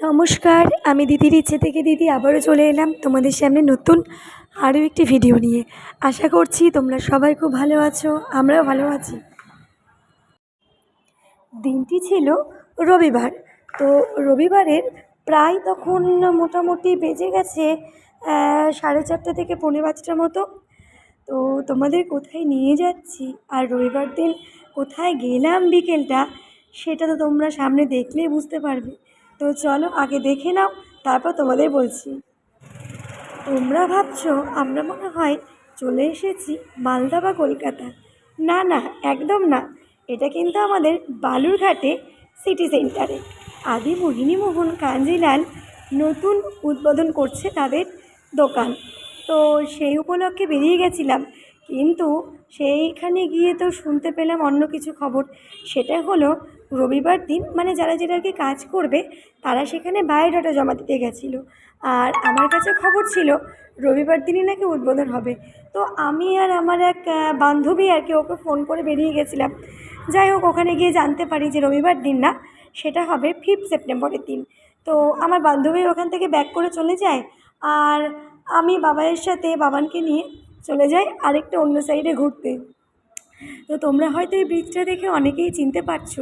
নমস্কার, আমি দিদির ইচ্ছে থেকে দিদি আবারও চলে এলাম তোমাদের সামনে নতুন আরও একটি ভিডিও নিয়ে। আশা করছি তোমরা সবাই খুব ভালো আছো, আমরাও ভালো আছি। দিনটি ছিল রবিবার, তো রবিবারের প্রায় তখন মোটামুটি বেজে গেছে সাড়ে চারটে থেকে পৌনে পাঁচটার মতো। তো তোমাদের কোথায় নিয়ে যাচ্ছি আর রবিবার দিন কোথায় গেলাম বিকেলটা, সেটা তো তোমরা সামনে দেখলেই বুঝতে পারবে। তো চলো আগে দেখে নাও, তারপর তোমাদের বলছি। তোমরা ভাবছ আমরা মনে হয় চলে এসেছি মালদা বা কলকাতা। না না, একদম না। এটা কিন্তু আমাদের বালুরঘাটে সিটি সেন্টারে আদি মোহিনী মোহন কাঞ্জিলাল নতুন উদ্বোধন করছে তাদের দোকান। তো সেই উপলক্ষে বেরিয়ে গেছিলাম। কিন্তু সেইখানে গিয়ে তো শুনতে পেলাম অন্য কিছু খবর। সেটা হলো রবিবার দিন মানে যারা যেটা আর কি কাজ করবে, তারা সেখানে বায়োডাটা জমা দিতে গেছিল। আর আমার কাছে খবর ছিল, রবিবার দিনই নাকি উদ্বোধন হবে। তো আমি আর আমার এক বান্ধবী আর কি ওকে ফোন করে বেরিয়ে গেছিলাম। যাই হোক, ওখানে গিয়ে জানতে পারি যে রবিবার দিন না, সেটা হবে ফিফথ সেপ্টেম্বরের দিন। তো আমার বান্ধবী ওখান থেকে ব্যাক করে চলে যায়, আর আমি বাবাইয়ের সাথে বাবানকে নিয়ে চলে যাই আরেকটা অন্য সাইডে ঘুরতে। তো তোমরা হয়তো এই ব্রিজটা দেখে অনেকেই চিনতে পারছ।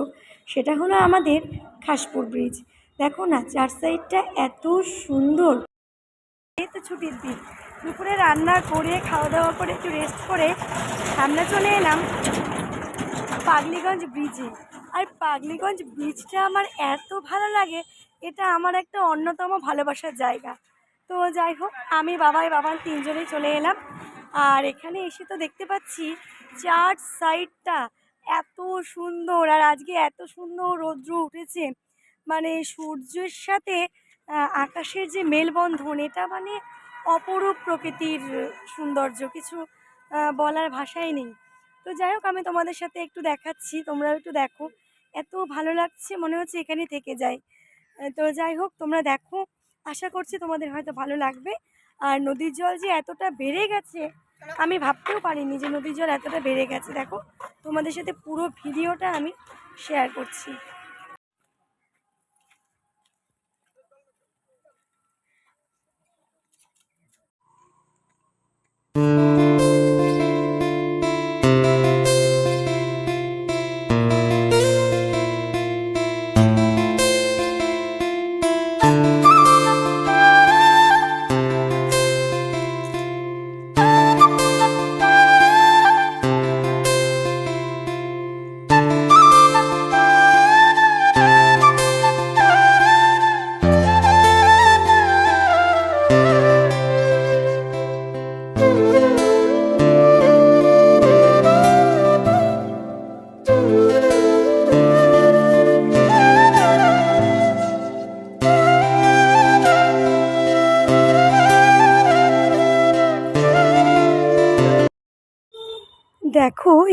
সেটা হলো আমাদের খাসপুর ব্রিজ। দেখো না, চার সাইডটা এত সুন্দর। এই তো ছুটির দিন। দুপুরে রান্না করে খাওয়া দাওয়া করে, একটু রেস্ট করে আমরা চলে এলাম পাগলিগঞ্জ ব্রিজে। আর পাগলিগঞ্জ ব্রিজটা আমার এত ভালো লাগে, এটা আমার একটা অন্যতম ভালোবাসার জায়গা। তো যাই হোক, আমি বাবাই বাবার তিনজনেই চলে এলাম। আর এখানে এসে তো দেখতে পাচ্ছি চার সাইডটা এত সুন্দর আর আজকে এত সুন্দর রৌদ্র উঠেছে। মানে সূর্যের সাথে আকাশের যে মেলবন্ধন, এটা মানে অপরূপ প্রকৃতির সৌন্দর্য। কিছু বলার ভাষাই নেই। তো যাই হোক, আমি তোমাদের সাথে একটু দেখাচ্ছি, তোমরাও একটু দেখো। এত ভালো লাগছে, মনে হচ্ছে এখানে থেকে যাই। তো যাই হোক, তোমরা দেখো। আশা করছি তোমাদের হয়তো ভালো লাগবে। আর নদীর জল যে এতটা বেড়ে গেছে আমি ভাবতেও পারিনি যে নদীর জল এতটা বেড়ে গেছে। দেখো, তোমাদের সাথে পুরো ভিডিওটা আমি শেয়ার করছি। দেখো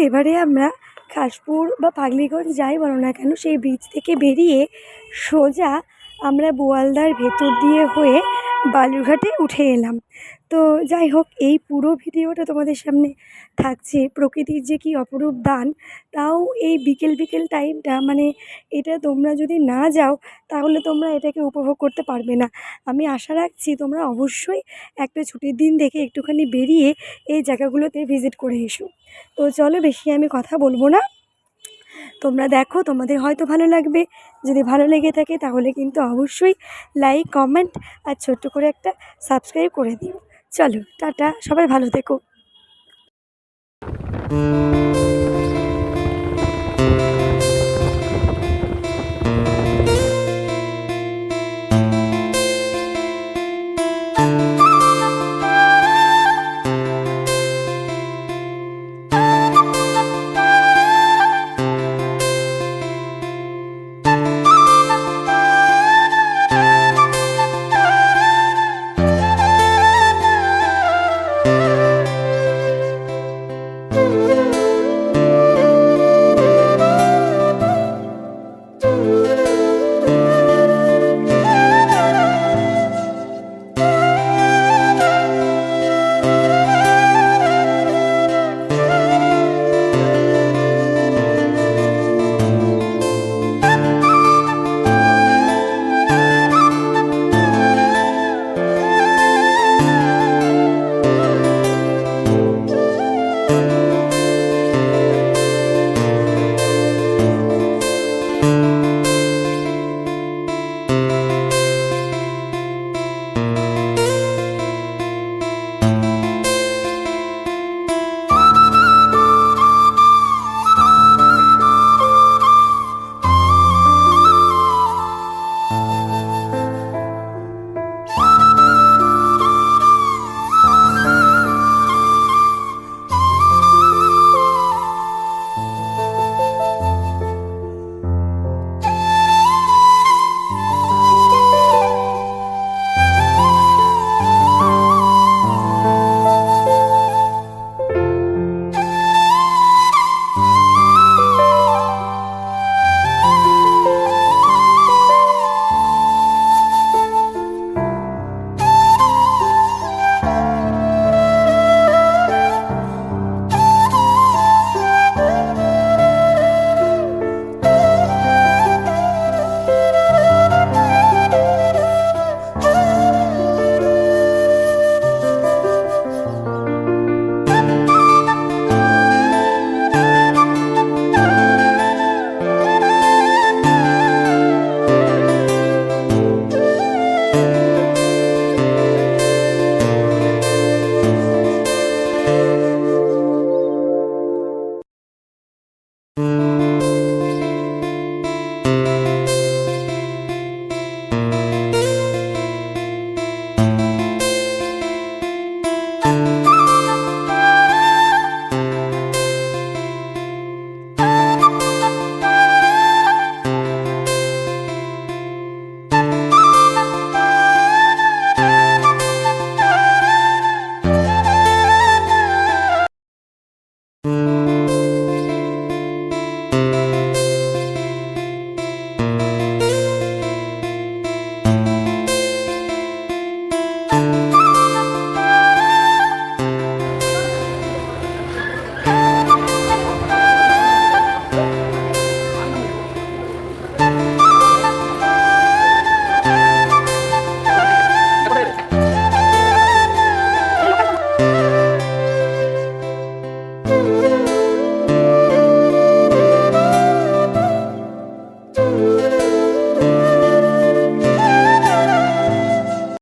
এবারে আমরা খাসপুর বা পাগলিগঞ্জ যাই বলো না কেন, সেই ব্রিজ থেকে বেরিয়ে সোজা আমরা বোয়ালদার ভেতর দিয়ে হয়ে বালুরঘাটে উঠে এলাম। তো যাই হোক, এই পুরো ভিডিওটা তোমাদের সামনে থাকছে। প্রকৃতির যে কি অপরূপ দান, তাও এই বিকেল বিকেল টাইমটা মানে এটা তোমরা যদি না যাও, তাহলে তোমরা এটাকে উপভোগ করতে পারবে না। আমি আশা রাখছি তোমরা অবশ্যই একটা ছুটির দিন দেখে একটুখানি বেরিয়ে এই জায়গাগুলোতে ভিজিট করে এসো। তো চলো, বেশি আমি কথা বলব না। তোমরা দেখো, তোমাদের হয়তো ভালো লাগবে। যদি ভালো লেগে থাকে তাহলে কিন্তু অবশ্যই লাইক কমেন্ট আর ছোট্ট করে একটা সাবস্ক্রাইব করে দিও। চলো, টাটা, সবাই ভালো থেকো।